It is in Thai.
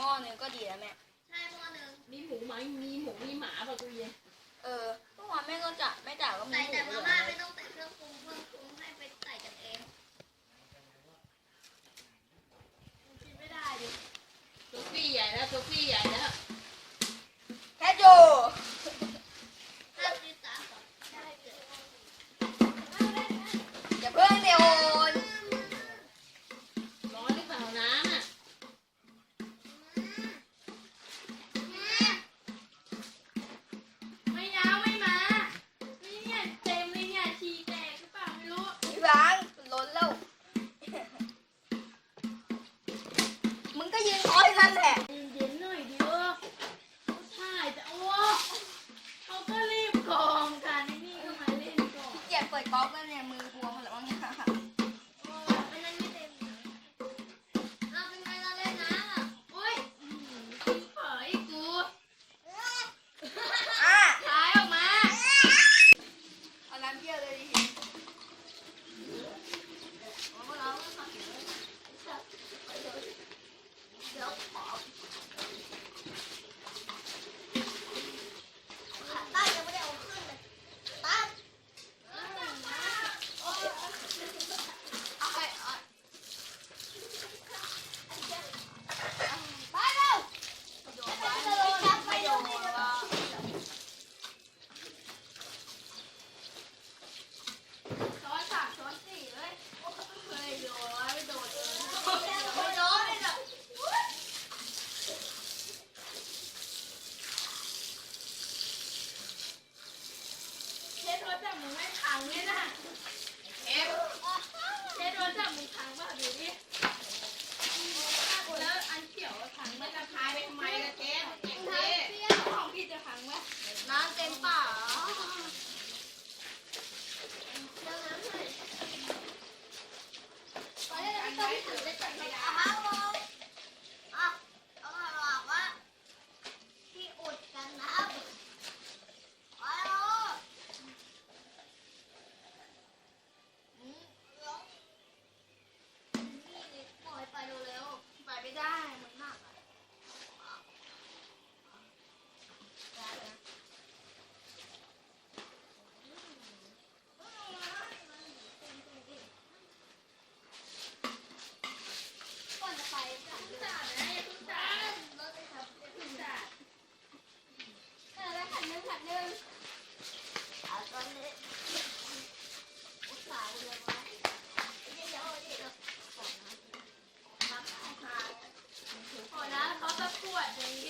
หม้อหนึงก็ดีแล้วแม่ ใช่หม้อหนึ่งมีหมูไหมมีหมูมีหมาป่ะกูเย็นเออเมื่อวานแม่ก็จะบแม่จ๋าก็มีแต่แต่มาม่าไม่ต้องแต่เครื่องปรุงเครื่องปรุง งเนี่ยนะเอฟเจ๊โดนจับมุอขังป่ะดูดิแล้วอันเขียวขังมันจะพายไปทำไมล่ะเจ๊ ขอนะเขาประกวดอย่างนี้